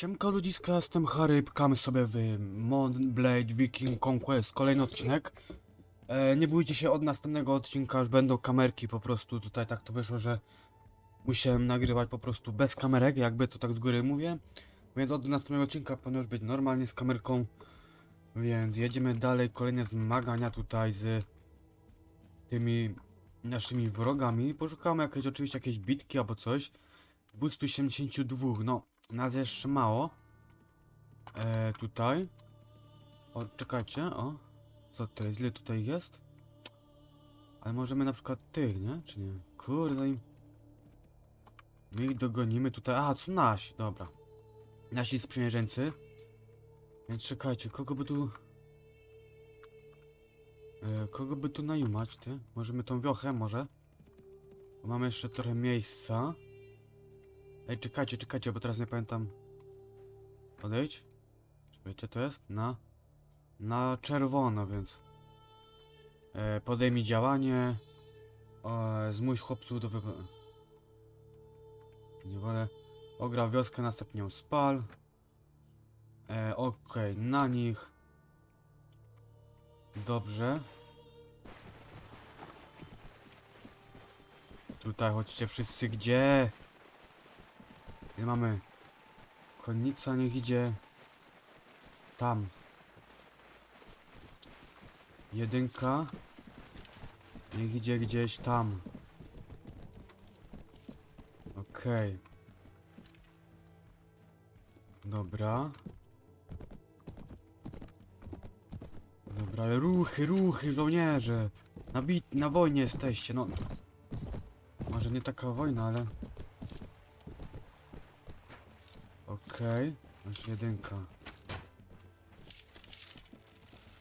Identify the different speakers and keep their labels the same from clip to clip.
Speaker 1: Siemka ludziska, jestem Harry, pkamy sobie w Mod Blade Viking Conquest, kolejny odcinek. E, nie bójcie się, od następnego odcinka już będą kamerki po prostu, tutaj tak to wyszło, że musiałem nagrywać po prostu bez kamerek, jakby to tak z góry mówię. Więc od następnego odcinka powinno już być normalnie z kamerką. Więc jedziemy dalej, kolejne zmagania tutaj z tymi naszymi wrogami. Poszukamy jakieś, oczywiście jakieś bitki albo coś. 272, no nas jeszcze mało. E, tutaj. O, czekajcie, o. Co to jest? Ile tutaj jest? Ale możemy na przykład tych, nie? Czy nie? Kurde im. My ich dogonimy tutaj. Aha, co nasi, dobra. Nasi sprzymierzeńcy. Więc czekajcie, kogo by tu... E, kogo by tu najumać, ty? Możemy tą wiochę, może? Bo mamy jeszcze trochę miejsca. Ej, czekajcie, czekajcie, bo teraz nie pamiętam. Odejdź. Czekajcie, to jest? Na... Na czerwono, więc... E, podejmij działanie. E, zmuś chłopców do wy... Nie wolę. Ogra wioskę, następnie ją spal. E, Okej, na nich. Dobrze. Tutaj chodźcie wszyscy, gdzie? Gdzie mamy? Konnica niech idzie. Tam. Jedynka. Niech idzie gdzieś tam. Okej. Dobra. Dobra, ale ruchy, ruchy, żołnierze. Na bit, na wojnie jesteście, no. Może nie taka wojna, ale... Okej, masz jedynka.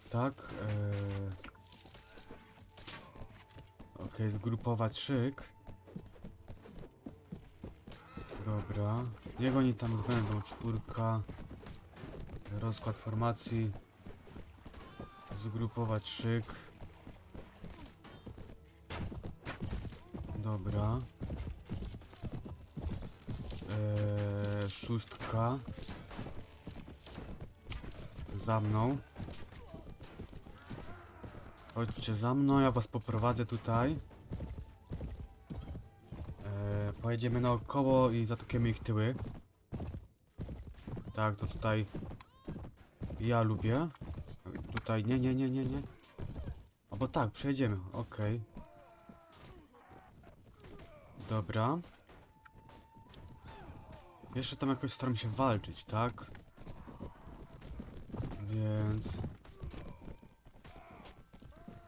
Speaker 1: Tak, eee... Okej, zgrupować szyk. Dobra. Niech oni tam już będą, czwórka. Rozkład formacji. Zgrupować szyk. Dobra. Szóstka. Za mną. Chodźcie za mną, ja was poprowadzę tutaj. Eee, pojedziemy naokoło i zatokiemy ich tyły. Tak, to tutaj ja lubię. Tutaj, nie, nie, nie, nie, nie. Albo tak, przejedziemy, okej. Dobra. Jeszcze tam jakoś staram się walczyć, tak? Więc...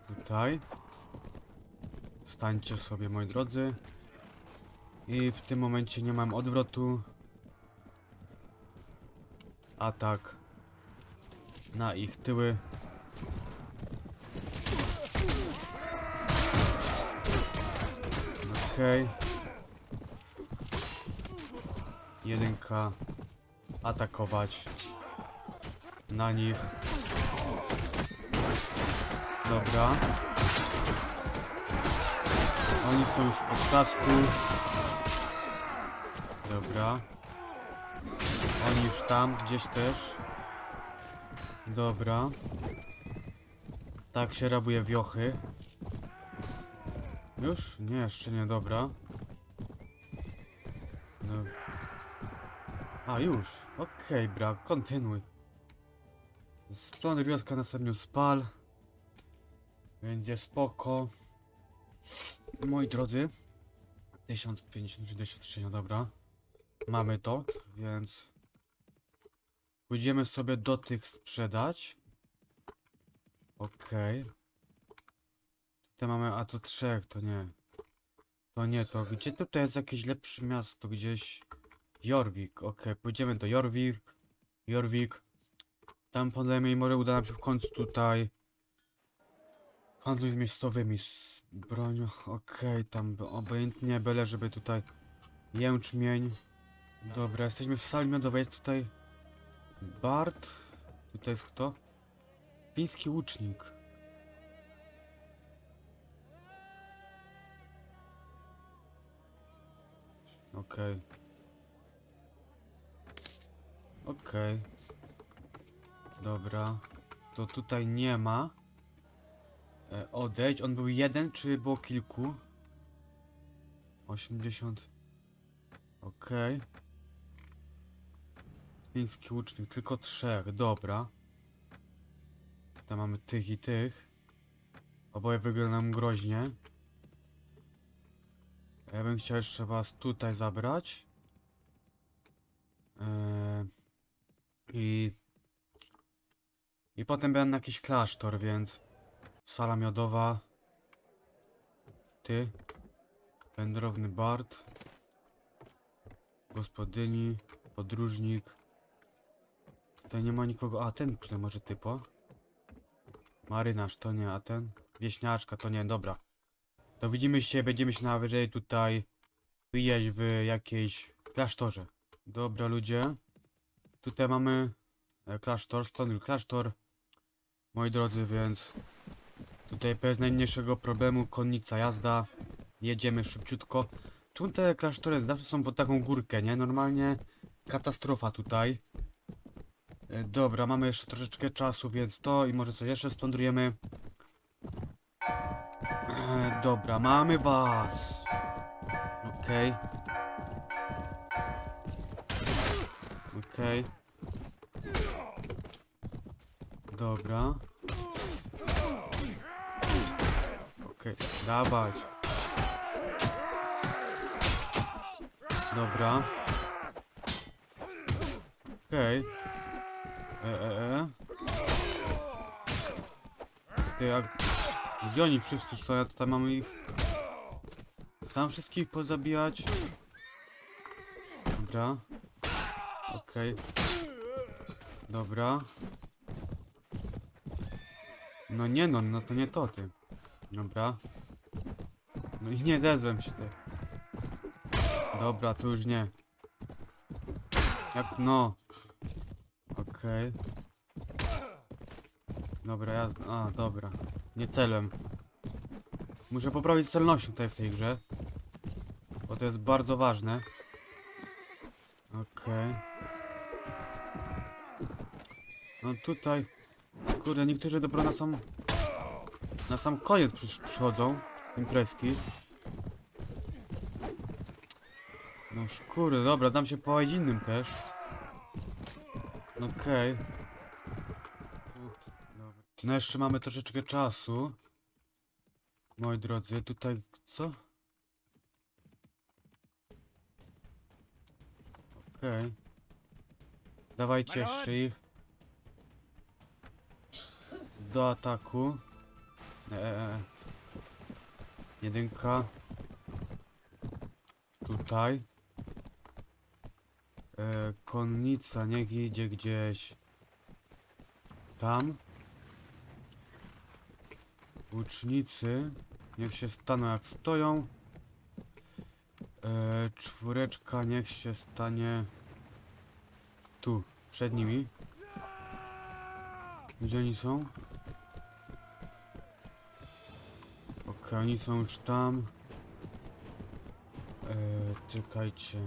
Speaker 1: Tutaj. Stańcie sobie, moi drodzy. I w tym momencie nie mam odwrotu. Atak. Na ich tyły. Okej. Jedynka. Atakować. Na nich. Dobra. Oni są już pod kasku. Dobra. Oni już tam, gdzieś też. Dobra. Tak się rabuje wiochy. Już? Nie, jeszcze nie, dobra. No. A, już. Okej, bra, kontynuuj. Splony wioska następnie spal. Będzie spoko. Moi drodzy. 1050 doświadczenia, dobra. Mamy to, więc... Pójdziemy sobie do tych sprzedać. Okej. Tutaj mamy, a to trzech, to nie. To nie to. Gdzie tutaj jest jakieś lepsze miasto? Gdzieś... Jorvik, okej. Pójdziemy do Jorvik. Jorvik. Tam podajemy i może uda nam się w końcu tutaj... Handluj z miejscowymi z bronią. Okej, tam by- obojętnie, byle żeby tutaj jęczmień. Dobra, jesteśmy w sali miodowej, jest tutaj Bart. Tutaj jest kto? Fiński łucznik. Okej. Okej. Dobra. To tutaj nie ma. E. On był jeden, czy było kilku? 80. Okej. Fiński łucznik, tylko trzech, dobra. Tutaj mamy tych i tych. Oboje wyglądają groźnie. Ja bym chciał jeszcze was tutaj zabrać. Eee, I... I potem będę na jakiś klasztor, więc... Sala miodowa. Ty. Wędrowny bard. Gospodyni. Podróżnik. Tutaj nie ma nikogo. A ten tutaj może typo. Marynarz to nie, a ten? Wieśniaczka to nie, dobra. To widzimy się, będziemy się najwyżej tutaj wyjeść w jakiejś klasztorze. Dobra ludzie. Tutaj mamy e, klasztor, Stonil klasztor. Moi drodzy, więc tutaj bez najmniejszego problemu konnica jazda. Jedziemy szybciutko. Czemu te klasztory zawsze są pod taką górkę, nie? Normalnie katastrofa tutaj. E, Dobra, mamy jeszcze troszeczkę czasu, więc to i może coś jeszcze splądrujemy. E, Dobra, mamy was. Okej. Okej. Dobra. Okej, dawać. Dobra. Okej. E, e, e. Ty, jak... Gdzie oni wszyscy są? Ja tutaj mamy ich... Sam wszystkich pozabijać. Dobra. Okej. Dobra. No nie no, no to nie to ty. Dobra. No i nie zezwem się ty. Dobra, to już nie. Jak no. Okej. Dobra, ja... A, dobra. Nie celem. Muszę poprawić celność tutaj w tej grze. Bo to jest bardzo ważne. Okej. No tutaj... Kurde, niektórzy dopiero na sam... Na sam koniec przysz przychodzą. Imprezki. No kurde, dobra, dam się połazić innym też. Okej. Dobra. No jeszcze mamy troszeczkę czasu. Moi drodzy, tutaj co? Okej. Dawajcie jeszcze ich. Do ataku. Eee. Jedynka. Tutaj. E, konnica niech idzie gdzieś tam. Łucznicy niech się staną jak stoją. E, czwóreczka niech się stanie tu, przed nimi. Gdzie oni są? Okej, oni są już tam. E, czekajcie.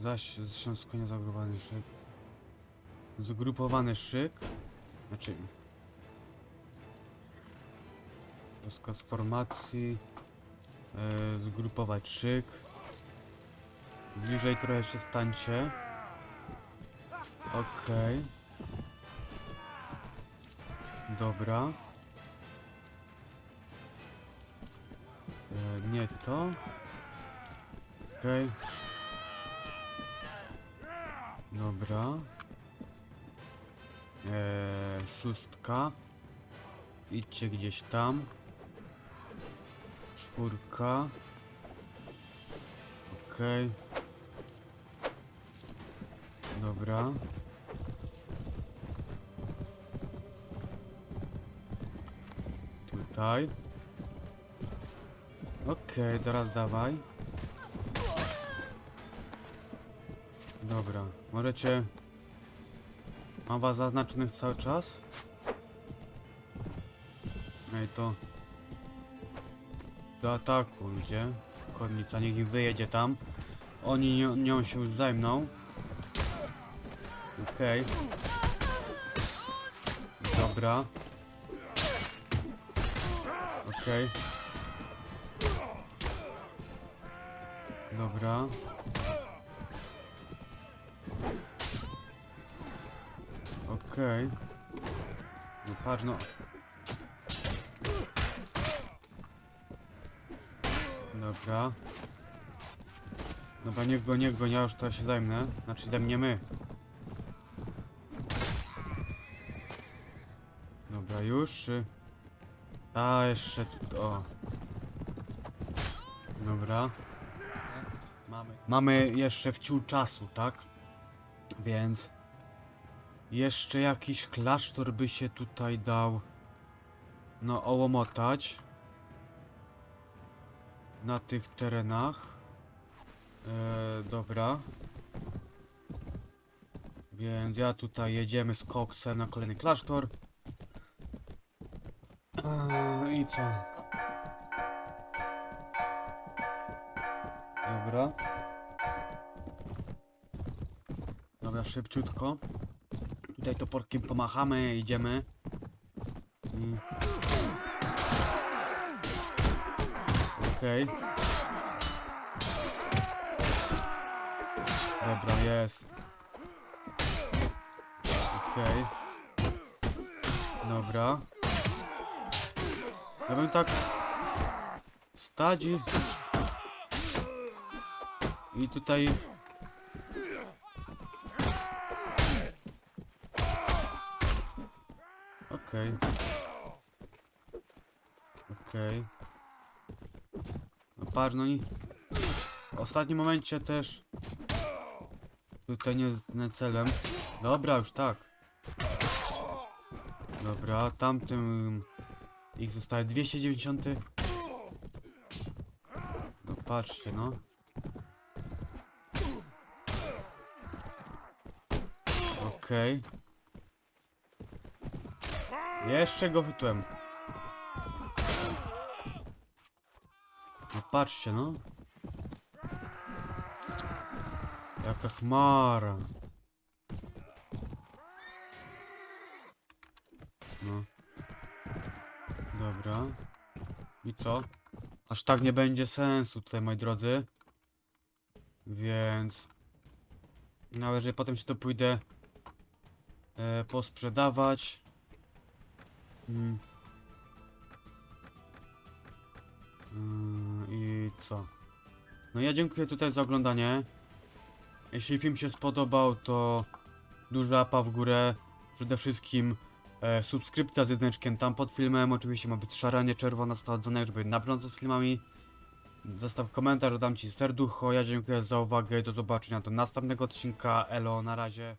Speaker 1: Zaś zresztą z konia zagrupowany szyk. Zgrupowany szyk. Znaczy... Rozkaz formacji. E, zgrupować szyk. Bliżej trochę się stańcie. Okej. Dobra. Nie to. Okej. Dobra. Eee, szóstka. Idźcie gdzieś tam. Czwórka. Okej. Dobra. Tutaj. Okej, teraz dawaj. Dobra, możecie... Mam was zaznaczonych cały czas? Ej, to... Do ataku idzie. Konnica, niech im wyjedzie tam. Oni nią, nią się już zajmą. Okej. Dobra. Okej. Dobra. Okej. No patrz no. Dobra. Dobra, niech go, niech go, ja już to się zajmę. Znaczy zajmiemy. Dobra, już? A, jeszcze o. Dobra. Mamy. Jeszcze wciół czasu, tak? Więc... Jeszcze jakiś klasztor by się tutaj dał... No, ołomotać. Na tych terenach. E, dobra. Więc ja tutaj jedziemy z koksem na kolejny klasztor. E, I co? Dobra. Dobra, szybciutko. Tutaj toporkiem pomachamy, idziemy. I... Okej. Dobra, jest. Okej. Dobra. Ja bym tak... Stadzi... I tutaj... Okej. Okej. No patrz, no i... W ostatnim momencie też... Tutaj nie z celem. Dobra, już tak. Dobra, tamtym... Ich zostaje 290. No patrzcie, no. Okej. Jeszcze go chytłem. No patrzcie, no. Jaka chmara. No. Dobra. I co? Aż tak nie będzie sensu tutaj, moi drodzy. Więc... Jeżeli potem się to pójdę e, posprzedawać. Mm. Mm, I co? No ja dziękuję tutaj za oglądanie. Jeśli film się spodobał, to duża łapa w górę. Przede wszystkim e, subskrypcja z jedyneczkiem tam pod filmem. Oczywiście ma być szaranie czerwona stadzone, żeby na z filmami. Zostaw komentarz, dam ci serducho. Ja dziękuję za uwagę. Do zobaczenia do następnego odcinka. Elo, na razie.